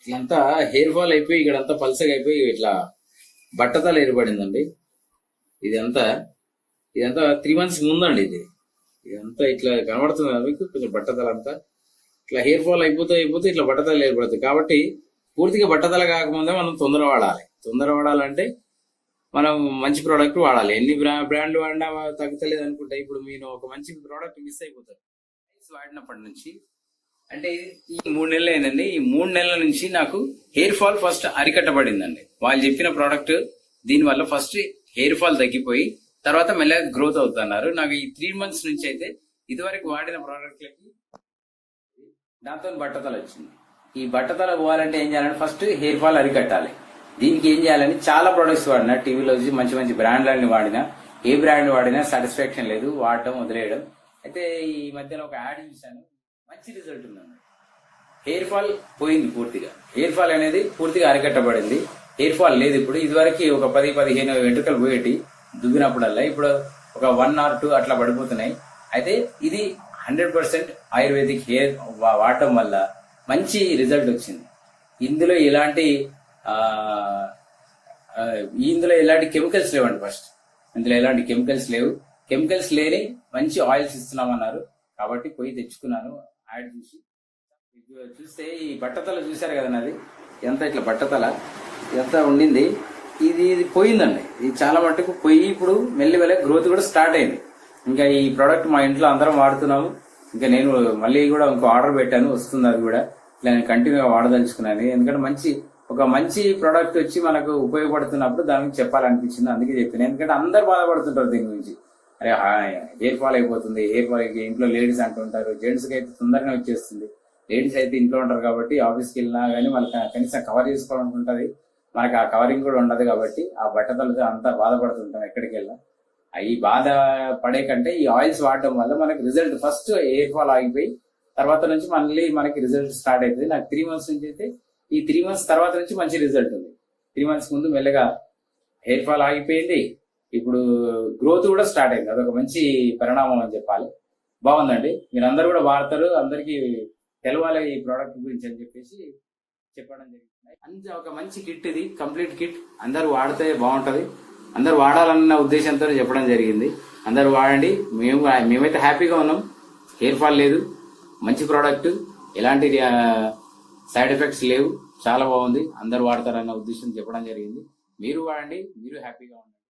ఇట్లంతా hair fall అయిపోయి ఇక్కడంతా పల్సగా అయిపోయి ఇట్లా బట్టతల ఏర్పడిందండి. ఇదంతా ఇదంతా త్రీ మంత్స్ ముందండి ఇది. ఇదంతా ఇట్లా కనబడుతుంది మీకు కొంచెం బట్టతల అంతా. ఇట్లా హెయిర్ ఫాల్ అయిపోతే అయిపోతే ఇట్లా బట్టతల ఏర్పడుతుంది. కాబట్టి పూర్తిగా బట్టతల కాకముందే మనం తొందర వాడాలి. తొందర వాడాలంటే మనం మంచి ప్రోడక్ట్ వాడాలి. ఎన్ని బ్రాండ్లు వాడినా తగ్గుతలేదు అనుకుంటే ఇప్పుడు మీరు ఒక మంచి ప్రోడక్ట్ మిస్ అయిపోతారు. వాడినప్పటి నుంచి అంటే ఈ మూడు నెలలు అయిందండి ఈ మూడు నెలల నుంచి నాకు హెయిర్ ఫాల్ ఫస్ట్ అరికట్టబడిందండి. వాళ్ళు చెప్పిన ప్రోడక్ట్ దీని వల్ల ఫస్ట్ హెయిర్ ఫాల్ తగ్గిపోయి తర్వాత మెల్లగా గ్రోత్ అవుతున్నారు. నాకు ఈ త్రీ మంత్స్ నుంచి అయితే ఇదివరకు వాడిన ప్రోడక్ట్లకి దాంతో బట్టతల వచ్చింది. ఈ బట్టతల పోవాలంటే ఏం చేయాలంటే ఫస్ట్ హెయిర్ ఫాల్ అరికట్టాలి. దీనికి ఏం చేయాలని చాలా ప్రొడక్ట్స్ వాడినా టీవీలో వచ్చి మంచి మంచి బ్రాండ్లన్నీ వాడినా ఏ బ్రాండ్ వాడినా సాటిస్ఫాక్షన్ లేదు. వాడటం వదిలేయడం. అయితే ఈ మధ్యన ఒక యాడ్ చూశాను. మంచి రిజల్ట్ ఉందండి హెయిర్ ఫాల్ పోయింది పూర్తిగా. హెయిర్ ఫాల్ అనేది పూర్తిగా అరికట్టబడింది. హెయిర్ ఫాల్ లేదు ఇప్పుడు. ఇదివరకు ఒక పది పదిహేను వెంట్రుకలు పోయేటి దువ్వినప్పుడల్లా ఇప్పుడు ఒక వన్ ఆర్ టూ అట్లా పడిపోతున్నాయి. అయితే ఇది హండ్రెడ్ పర్సెంట్ ఆయుర్వేదిక్ హెయిర్ వా- వాడటం వల్ల మంచి రిజల్ట్ వచ్చింది. ఇందులో ఎలాంటి ఇందులో ఎలాంటి కెమికల్స్ లేవండి ఫస్ట్ ఇందులో ఎలాంటి కెమికల్స్ లేవు. కెమికల్స్ లేని మంచి ఆయిల్స్ ఇస్తున్నామన్నారు. కాబట్టి పోయి తెచ్చుకున్నాను. యాడ్ చూసి చూస్తే ఈ బట్టతల చూశారు కదా నాది? ఎంత ఇట్లా బట్టతల? ఎంత ఉండింది? ఇది ఇది పోయిందండి. ఇది చాలా మట్టుకు పోయి ఇప్పుడు మెల్లిమెల్లి గ్రోత్ కూడా స్టార్ట్ అయింది. ఇంకా ఈ ప్రోడక్ట్ మా ఇంట్లో అందరం వాడుతున్నాము. ఇంకా నేను మళ్ళీ కూడా ఇంకో ఆర్డర్ పెట్టాను వస్తుంది అది కూడా. ఇలా నేను కంటిన్యూగా వాడదలుచుకున్నాను. ఎందుకంటే మంచి ఒక మంచి ప్రోడక్ట్ వచ్చి మనకు ఉపయోగపడుతున్నప్పుడు దానికి చెప్పాలనిపించింది. అందుకే చెప్పాను. ఎందుకంటే అందరు బాధపడుతుంటారు దీని గురించి. అరే హెయిర్ ఫాల్ అయిపోతుంది హెయిర్ ఫాల్ ఇంట్లో లేడీస్ అంటుంటారు జెంట్స్కి అయితే తొందరగా వచ్చేస్తుంది. లేడీస్ అయితే ఇంట్లో ఉంటారు కాబట్టి ఆఫీస్కి వెళ్ళినా కానీ వాళ్ళకి కనీసం కవర్ చేసుకోవాలనుకుంటది మనకి ఆ కవరింగ్ కూడా ఉండదు కాబట్టి ఆ బట్టతలతో అంతా బాధపడుతుంటాం ఎక్కడికి వెళ్ళినా. ఈ బాధ పడే కంటే ఈ ఆయిల్స్ వాడడం వల్ల మనకి రిజల్ట్ ఫస్ట్ హెయిర్ ఫాల్ ఆగిపోయి తర్వాత నుంచి మళ్ళీ మనకి రిజల్ట్ స్టార్ట్ అవుతుంది నాకు త్రీ మంత్స్ నుంచి అయితే ఈ త్రీ మంత్స్ తర్వాత నుంచి మంచి రిజల్ట్ ఉంది. త్రీ మంత్స్ ముందు మెల్లగా హెయిర్ ఫాల్ ఆగిపోయింది. ఇప్పుడు గ్రోత్ కూడా స్టార్ట్ అయింది. అదొక మంచి పరిణామం అని చెప్పాలి. బాగుందండి. మీరు అందరూ కూడా వాడతారు అందరికీ తెలవాలి ఈ ప్రోడక్ట్ గురించి అని చెప్పేసి చెప్పడం జరిగింది. అంత ఒక మంచి కిట్ ఇది కంప్లీట్ కిట్. అందరూ వాడితే బాగుంటది. అందరూ వాడాలన్న ఉద్దేశంతో చెప్పడం జరిగింది. అందరూ వాడండి. మేము మేమైతే హ్యాపీగా ఉన్నాం. హెయిర్ ఫాల్ లేదు. మంచి ప్రోడక్ట్. ఎలాంటి సైడ్ ఎఫెక్ట్స్ లేవు. చాలా బాగుంది. అందరు వాడతారన్న ఉద్దేశం చెప్పడం జరిగింది. మీరు వాడండి. మీరు హ్యాపీగా ఉండండి.